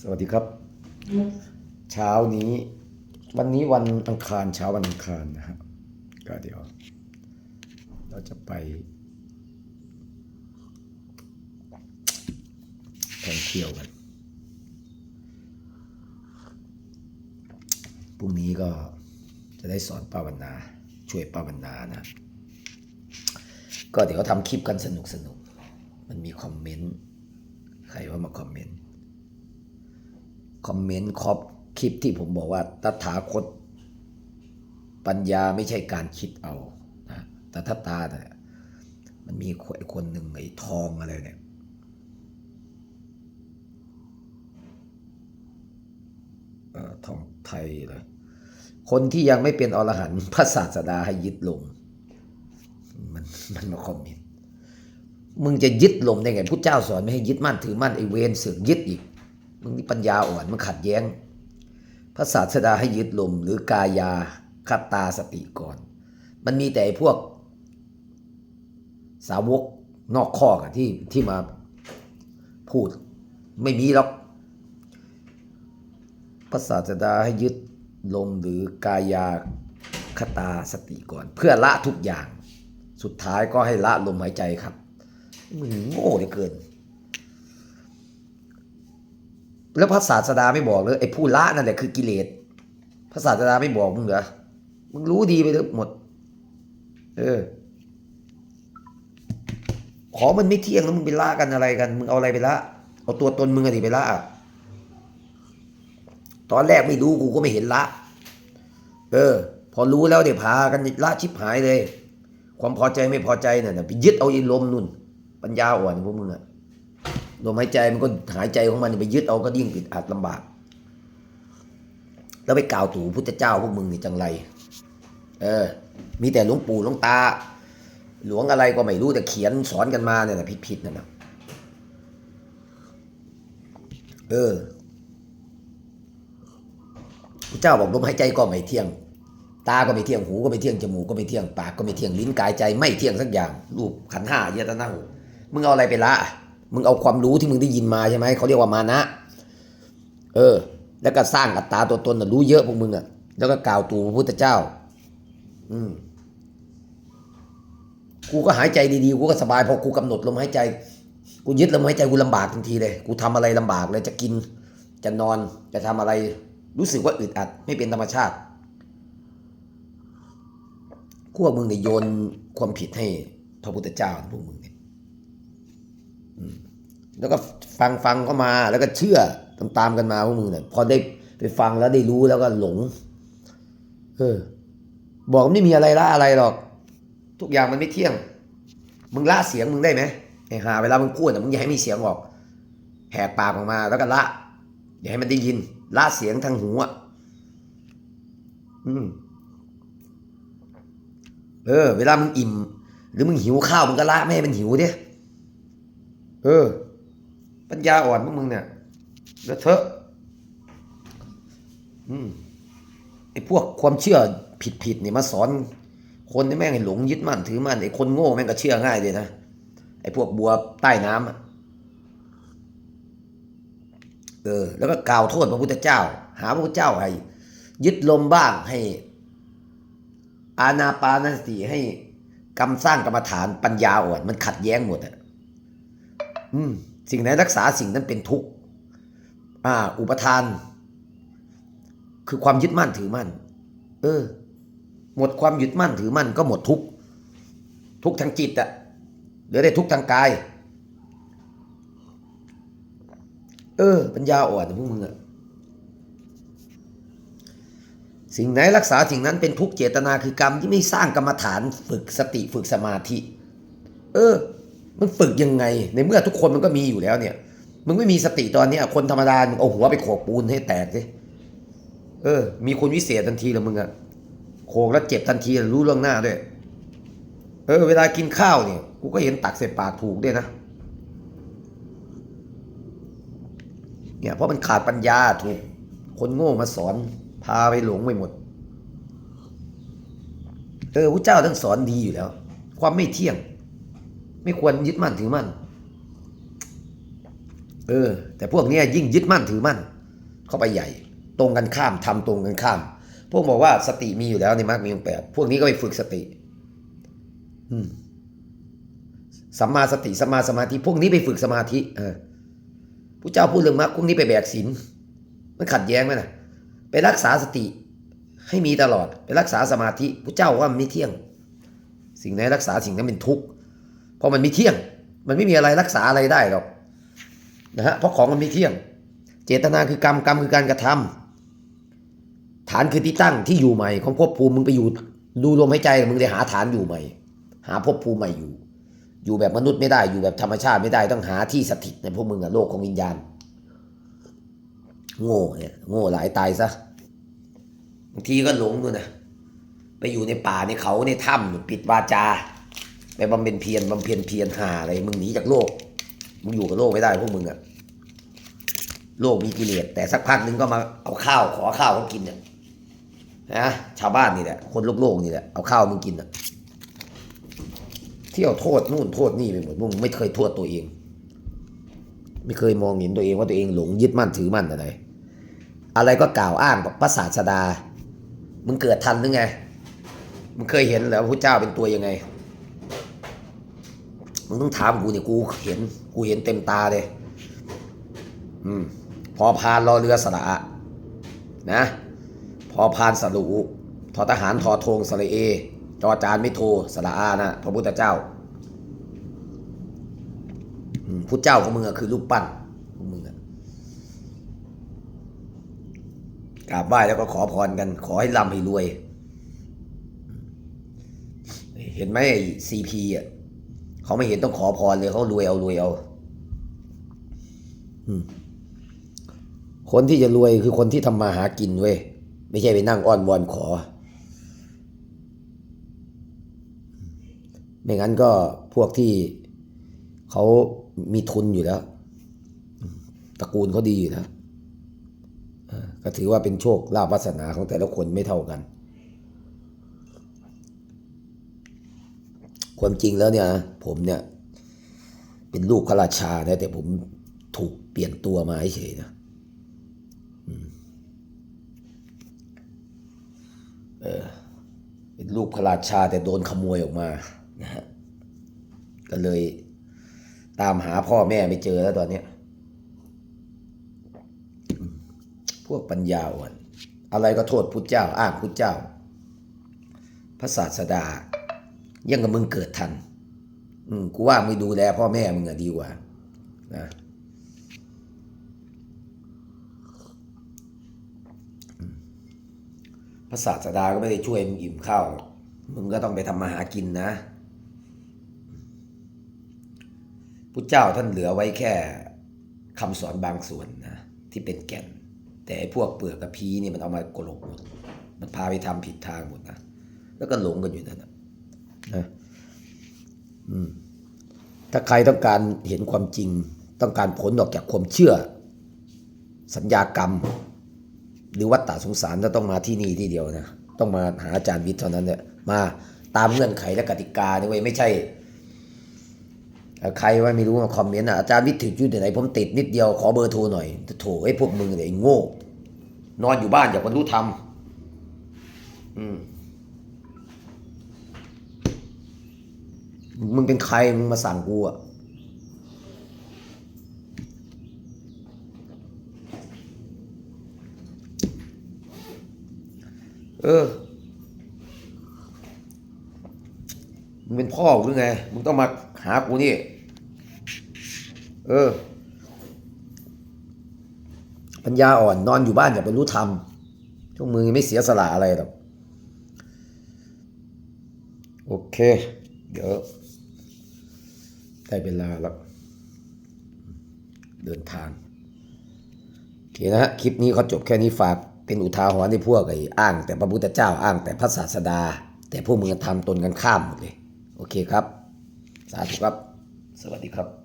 สวัสดีครับ เช้านี้ วันนี้วันอังคารเช้าวันอังคารนะครับก็เดี๋ยว เราจะไปท่องเที่ยวกันพรุ่งนี้ก็จะได้สอนป้าวันนาช่วยป้าวันนานะ ก็เดี๋ยวทำคลิปกันสนุกสนุกๆมันมีคอมเมนต์ ใครว่ามาคอมเมนต์ คอมเมนต์ครอบคลิปที่ผมบอกว่าตถาคต ปัญญาไม่ใช่การคิดเอานะแต่ถ้าตาเนี่ยมันมีคนไอ้คนหนึ่งไอ้ทองอะไรเนี่ยทองไทยเลยคนที่ยังไม่เป็นอรหันต์พระศาสดาให้ยึดลง มันมันมาคอมเมนต์มึงจะยึดลมได้ไงพุทธเจ้าสอนไม่ให้ยึดมั่นถือมั่นไอเวรเสือกยึดอีก มึงนี่ปัญญาอ่อนมันขัดแย้ง พระศาสดาให้ยึดลมหรือกายาคตาสติก่อน มันมีแต่พวกสาวกนอกข้อกอะที่ที่มาพูดไม่มีหรอกพระศาสดาให้ยึดลมหรือกายาคตาสติก่อน เพื่อละทุกอย่าง สุดท้ายก็ให้ละลมหายใจครับ มึงโง่เหลือเกิน แล้วพระศาสดาไม่บอกเลยไอ้ผู้ละนั่นแหละคือกิเลสพระศาสดาไม่บอกมึงเหรอมึงรู้ดีไปทั้งหมด เออ ขอมันไม่เที่ยงแล้วมึงไปละกันอะไรกัน มึงเอาอะไรไปละ เอาตัวตนมึงอะดิไปละตอนแรกไม่รู้กูก็ไม่เห็นละ เออ พอรู้แล้วเดี๋ยวพากันละชิบหายเลย ความพอใจไม่พอใจน่ะนะไปยึดเอาอีลมนุ่น ปัญญาอ่อนพวกมึงอะ ลมหายใจมันก็หายใจของมันไปยึดเอาก็ยิ่งปิดอัดลำบาก แล้วไปกล่าวตู่พุทธเจ้าพวกมึงนี่จังไร เออ มีแต่หลวงปู่หลวงตา หลวงอะไรก็ไม่รู้แต่เขียนสอนกันมาเนี่ยนะผิดๆนั่นนะเออพระเจ้าบอกลมหายใจก็ไม่เที่ยง ตาก็ไม่เที่ยงหูก็ไม่เที่ยงจมูกก็ไม่เที่ยงปากก็ไม่เที่ยงลิ้นกายใจ ไม่เที่ยงสักอย่างรูปขันห้าเยตนะหูมึงเอาอะไรไปละ มึงเอาความรู้ที่มึงได้ยินมาใช่ไหมเขาเรียกว่ามานะ เออ แล้วก็สร้างอัตตาตัวตนน่ะรู้เยอะพวกมึงอะ แล้วก็กล่าวตู่พระพุทธเจ้า อืมกูก็หายใจดีๆ กูก็สบายพอกูกำหนดลมหายใจ กูยึดลมหายใจกูลำบากทันทีเลย กูทำอะไรลำบากเลยจะกิน จะนอนจะทำอะไร รู้สึกว่าอึดอัด ไม่เป็นธรรมชาติพวกมึงเนี่ยโยนความผิดให้พระพุทธเจ้าพวกมึงเนี่ย แล้วก็ฟังฟังเข้ามาแล้วก็เชื่อตามตามกันมาพวกมึงเนี่ยพอได้ไปฟังแล้วได้รู้แล้วก็หลง เออ บอกไม่มีอะไรละอะไรหรอก ทุกอย่างมันไม่เที่ยง มึงละเสียงมึงได้ไหมไอ้หาเวลามึงพูดอ่มึงอย่าให้มีเสียงออก แหกปากออกมา แล้วก็ละอย่าให้มันได้ยิน ละเสียงทางหูอะอืมเออ เวลามึงอิ่ม หรือมึงหิวข้าวมึงก็ละไม่ให้มันหิวดิเออ ปัญญาอ่อนพวกมึงเนี่ยแล้วเถอะอืมไอ้พวกความเชื่อผิดๆเนี่ยมาสอน คนที่แม่งหลงยึดมั่นถือมั่นไอ้คนโง่แม่งก็เชื่อง่ายเลยนะไอ้พวกบัวใต้น้ำอะเออ แล้วก็กล่าวโทษพระพุทธเจ้า หาพระพุทธเจ้าให้ ยึดลมบ้างให้ อาณาปานสติให้กรรมสร้างกรรมฐานปัญญาอ่อนมันขัดแย้งหมดอะ อืม สิ่งไหนรักษาสิ่งนั้นเป็นทุกข์อ่า อุปทาน คือความยึดมั่นถือมั่น เออ หมดความยึดมั่นถือมั่นก็หมดทุกข์ทุกข์ทางจิตอะเหลือได้ทุกข์ทางกาย เออ ปัญญาอ่อนพวกมึงอะสิ่งไหนรักษาสิ่งนั้นเป็นทุกข์เจตนาคือกรรมที่ไม่สร้างกรรมฐานฝึกสติฝึกสมาธิ เออ มันฝึกยังไง ในเมื่อทุกคนมันก็มีอยู่แล้วเนี่ย มึงไม่มีสติตอนนี้คนธรรมดามึงเอาหัวไปโขกปูนให้แตกสิเออ มีคนวิเศษทันทีเลยมึงอะโขกแล้วเจ็บทันทีรู้เรื่องหน้าด้วย เออ เวลากินข้าวเนี่ย กูก็เห็นตักใส่ปากถูกด้วยนะ เนี่ยเพราะมันขาดปัญญาถูก คนโง่มาสอนพาไปหลงไปหมด เออพระเจ้าท่านสอนดีอยู่แล้ว ความไม่เที่ยง ไม่ควรยึดมั่นถือมั่น เออ แต่พวกนี้ยิ่งยึดมั่นถือมั่น เข้าไปใหญ่ ตรงกันข้ามทำตรงกันข้าม พวกบอกว่าสติมีอยู่แล้วในมรรคมีองค์แปดพวกนี้ก็ไปฝึกสติ อืมสัมมาสติสัมมาสมาธิ พวกนี้ไปฝึกสมาธิ เออผู้เจ้าพูดเรื่องมรรคพวกนี้ไปแบกศีลมันขัดแย้งไหมนะไปรักษาสติให้มีตลอด ไปรักษาสมาธิผู้เจ้าว่ามันไม่เที่ยง สิ่งไหนรักษาสิ่งนั้นเป็นทุกข์ เพราะมันไม่เที่ยง มันไม่มีอะไรรักษาอะไรได้หรอกนะฮะเพราะของมันไม่เที่ยง เจตนาคือกรรมกรรมคือการกระทำฐานคือที่ตั้งที่อยู่ใหม่ของภพภูมิมึงไปอยู่ดูลมหายใจมึงเลยหาฐานอยู่ใหม่ หาภพภูมิใหม่อยู่ อยู่แบบมนุษย์ไม่ได้อยู่แบบธรรมชาติไม่ได้ต้องหาที่สถิตในพวกมึงอะโลกของวิญญาณ โง่เนี่ยโง่หลายตายซะบางทีก็หลงด้วยนะไปอยู่ในป่าในเขาในถ้ำปิดวาจา ไปบำเพ็ญเพียรบำเพ็ญเพียรหาอะไรมึงหนีจากโลก มึงอยู่กับโลกไม่ได้พวกมึงอะโลกมีกิเลสแต่สักพักหนึ่งก็มาเอาข้าวขอข้าวเขากินเนี่ยนะชาวบ้านนี่แหละคนโลกโลกนี่แหละเอาข้าวมึงกินอะเที่ยวโทษนู่นโทษนี่ไปหมดมึงไม่เคยโทษตัวเอง ไม่เคยมองเห็นตัวเองว่าตัวเองหลงยึดมั่นถือมั่นอะไรอะไรก็กล่าวอ้างแบอกพระศาสดา มึงเกิดทันหรือไง มึงเคยเห็นเหรอพระเจ้าเป็นตัวยังไง มึงต้องถามกูเนี่ยกูเห็น กูเห็นเต็มตาเลย อืม พอพานรอเรือสระนะ พอพานสรุทอทหารทอทงสระเอ จอจานไม่โทสระอานะพระพุทธเจ้าพุทธเจ้าของมึงอะคือรูปปั้นของมึงอะกราบไหว้แล้วก็ขอพรกัน ขอให้ร่ำให้รวย เห็นไหมซีพีอะ เขาไม่เห็นต้องขอพรเลยเขารวยเอารวยเอาคนที่จะรวยคือคนที่ทำมาหากินเว้ยไม่ใช่ไปนั่งอ้อนวอนขอ ไม่งั้นก็พวกที่เขามีทุนอยู่แล้ว ตระกูลเขาดีอยู่แล้วเออก็ถือว่าเป็นโชคลาภวาสนาของแต่ละคนไม่เท่ากัน ความจริงแล้วเนี่ยผมเนี่ย เป็นลูกพระราชานะแต่ผมถูกเปลี่ยนตัวมาเฉยนะเออเป็นลูกพระราชาแต่โดนขโมยออกมานะฮะก็เลยตามหาพ่อแม่ไม่เจอแล้วตอนนี้พวกปัญญาอ่อนอะไรก็โทษพุทธเจ้า อ้างพุทธเจ้า พระศาสดา ยังกับมึงเกิดทัน อืมกูว่ามึงดูแลพ่อแม่มึงอะดีกว่า นะพระศาสดาก็ไม่ได้ช่วยมึงอิ่มข้าวมึงก็ต้องไปทำมาหากินนะพุทธเจ้าท่านเหลือไว้แค่คำสอนบางส่วนนะที่เป็นแก่น แต่พวกเปลือกกับพีนี่มันเอามากลบหมด มันพาไปทำผิดทางหมดนะ แล้วก็หลงกันอยู่นั่นนะ นะถ้าใครต้องการเห็นความจริง ต้องการผลออกจากความเชื่อ สัญญากรรม หรือวัฏฏะสงสารจะต้องมาที่นี่ที่เดียวนะต้องมาหาอาจารย์วิทย์เท่านั้นเนี่ยมาตามเงื่อนไขและกติกาเนี่เว้ยไม่ใช่ใครว่าไม่รู้มาคอมเมนต์อะอาจารย์วิทย์ถืออยู่ไหนผมติดนิดเดียวขอเบอร์โทรหน่อยโถไอ้พวกมึงเนี่ยไอ้โง่ นอนอยู่บ้านอย่าบรรลุธรรมอืม มึงเป็นใครมึงมาสั่งกูอะเออ มึงเป็นพ่อกูหรือไง มึงต้องมาหากูนี่ เออ ปัญญาอ่อนนอนอยู่บ้านอย่าไปรู้ธรรมช่วงมือไม่เสียสละอะไรหรอก โอเค เดี๋ยว ได้เวลาแล้วเดินทางโอเคนะฮะคลิปนี้เขาจบแค่นี้ฝากเป็นอุทาหรณ์ในพวกไอ้อ้าง แต่พระพุทธเจ้าอ้างแต่พระศาสดา แต่พวกมึงทำตนกันข้ามหมดเลย โอเคครับ สาธุครับ สวัสดีครับ